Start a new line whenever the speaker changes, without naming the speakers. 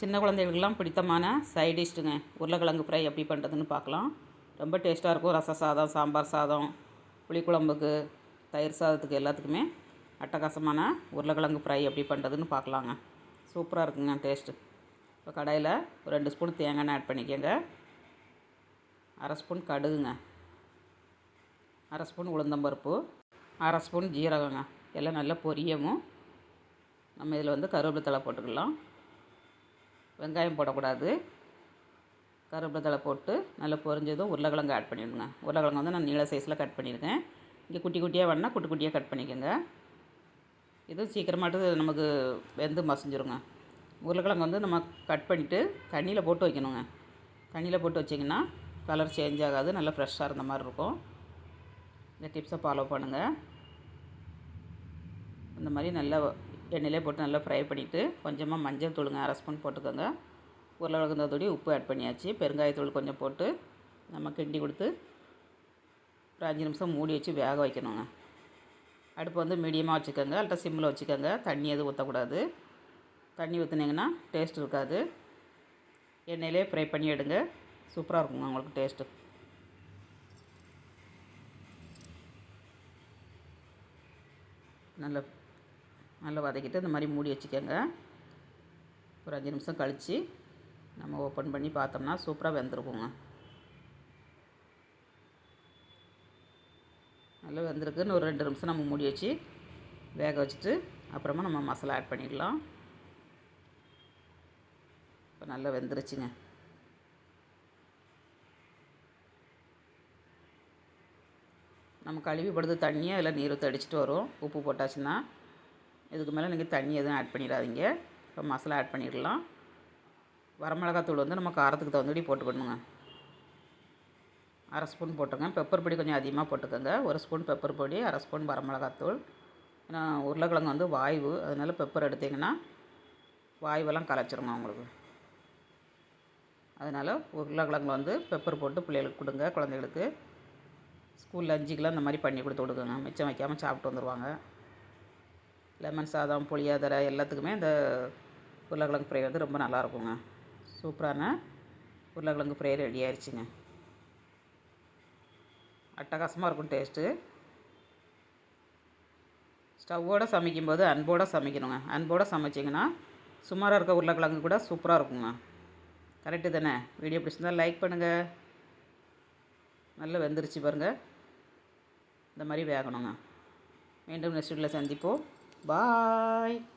சின்ன குழந்தைகளுக்கெல்லாம் பிடித்தமான சைட் டிஷ்ஷுங்க உருளைக்கிழங்கு ஃப்ரை எப்படி பண்ணுறதுன்னு பார்க்கலாம். ரொம்ப டேஸ்ட்டாக இருக்கும். ரச சாதம் சாம்பார் சாதம் புளிக்குழம்புக்கு தயிர் சாதத்துக்கு எல்லாத்துக்குமே அட்டகாசமான உருளைக்கிழங்கு ஃப்ரை எப்படி பண்ணுறதுன்னு பார்க்கலாங்க. சூப்பராக இருக்குங்க டேஸ்ட்டு இப்போ கடையில் ஒரு ரெண்டு ஸ்பூன் தேங்காய் எண்ணெய் ஆட் பண்ணிக்கோங்க. அரை ஸ்பூன் கடுகுங்க. அரை ஸ்பூன் உளுந்தம்பருப்பு. அரை ஸ்பூன் ஜீரகங்க. எல்லாம் நல்லா பொரியவும். நம்ம இதில் வந்து கருவேப்பிலை தலை போட்டுக்கலாம். வெங்காயம் போடக்கூடாது. கருவேப்பிலை போட்டு நல்லா பொரிஞ்சதும் உருளைக்கிழங்கு ஆட் பண்ணிவிடுங்க உருளைக்கிழங்கு வந்து நான் நீள சைஸில் கட் பண்ணியிருக்கேன். இங்கே குட்டி குட்டியாக வேணால் குட்டி குட்டியாக கட் பண்ணிக்கோங்க. இது சீக்கிரமாட்டு நமக்கு வெந்து மசிஞ்சிருங்க. உருளைக்கிழங்கு வந்து நம்ம கட் பண்ணிவிட்டு தண்ணியில் போட்டு வைக்கணுங்க. தண்ணியில் போட்டு வச்சிங்கன்னா கலர் சேஞ்ச் ஆகாது நல்லா ஃப்ரெஷ்ஷாக இருந்த மாதிரி இருக்கும். இந்த டிப்ஸை ஃபாலோ பண்ணுங்கள் இந்த மாதிரி நல்லா எண்ணெயிலே போட்டு நல்லா ஃப்ரை பண்ணிவிட்டு கொஞ்சமாக மஞ்சள் தூளுங்க அரை ஸ்பூன் போட்டுக்கோங்க. உருளைக்கிழங்கு தூடி உப்பு ஆட் பண்ணியாச்சு. பெருங்காயத்தூள் கொஞ்சம் போட்டு நம்ம கிண்டி கொடுத்து ஒரு அஞ்சு நிமிஷம் மூடி வச்சு வேக வைக்கணுங்க. அடுப்பு வந்து மீடியமாக வச்சுக்கோங்க. அல்ட்டா சிம்மில் வச்சுக்கோங்க. தண்ணி எதுவும் ஊற்றக்கூடாது தண்ணி ஊற்றுனீங்கன்னா டேஸ்ட் இருக்காது. எண்ணெயிலே ஃப்ரை பண்ணி எடுங்க. சூப்பராக இருக்குங்க உங்களுக்கு டேஸ்ட்டு நல்ல நல்லா வதக்கிட்டு இந்த மாதிரி மூடி வச்சுக்கோங்க. ஒரு அஞ்சு நிமிஷம் கழித்து நம்ம ஓப்பன் பண்ணி பார்த்தோம்னா சூப்பராக வெந்திருக்குங்க. நல்லா வெந்திருக்குன்னு ஒரு ரெண்டு நிமிஷம் நம்ம மூடி வச்சு வேக வச்சுட்டு அப்புறமா நம்ம மசாலா ஆட் பண்ணிடலாம். இப்போ நல்லா வெந்துருச்சுங்க. நம்ம கழுவி படுத்து தண்ணியை அதில் நீர் ஊற்றி வரும்? உப்பு போட்டாச்சுன்னா இதுக்கு மேலே நீங்கள் தண்ணி எதுவும் ஆட் பண்ணிடாதீங்க. இப்போ மசாலா ஆட் பண்ணிடலாம். வரமிளகாத்தூள் வந்து நம்ம காரத்துக்கு தகுந்தபடி போட்டுக்கணுங்க. அரை ஸ்பூன் போட்டுங்க பெப்பர் பொடி கொஞ்சம் அதிகமாக போட்டுக்கோங்க. ஒரு ஸ்பூன் பெப்பர் பொடி அரை ஸ்பூன் வரமிளகாத்தூள். ஏன்னா உருளைக்கிழங்கு வந்து வாய்வு. அதனால் பெப்பர் எடுத்திங்கன்னா வாய்வெல்லாம் கலைச்சிருங்க உங்களுக்கு. அதனால் உருளைக்கிழங்கு வந்து பெப்பர் போட்டு பிள்ளைகளுக்கு கொடுங்க குழந்தைகளுக்கு. ஸ்கூல் லஞ்சுக்கெலாம் இந்த மாதிரி பண்ணி கொடுத்து விடுங்க. மிச்சம் வைக்காமல் சாப்பிட்டு வந்துடுவாங்க லெமன் சாதம் புளியாதரை எல்லாத்துக்குமே இந்த உருளைக்கிழங்கு ஃப்ரை வந்து ரொம்ப நல்லாயிருக்குங்க. சூப்பரான உருளைக்கிழங்கு ஃப்ரை ரெடி ஆயிடுச்சுங்க அட்டகாசமாக இருக்கும் டேஸ்ட்டு. ஸ்டவ்வோடு சமைக்கும்போது அன்போடு சமைக்கணுங்க. அன்போடு சமைச்சிங்கன்னா சுமாராக இருக்க உருளைக்கிழங்கு கூட சூப்பராக இருக்குங்க. கரெக்டு தானே? வீடியோ பிடிச்சிருந்தா லைக் பண்ணுங்கள் நல்லா வெந்துருச்சு பாருங்கள் இந்த மாதிரி வேகணுங்க. மீண்டும் நெக்ஸ்ட் வீட்டில் சந்திப்போம். Bye.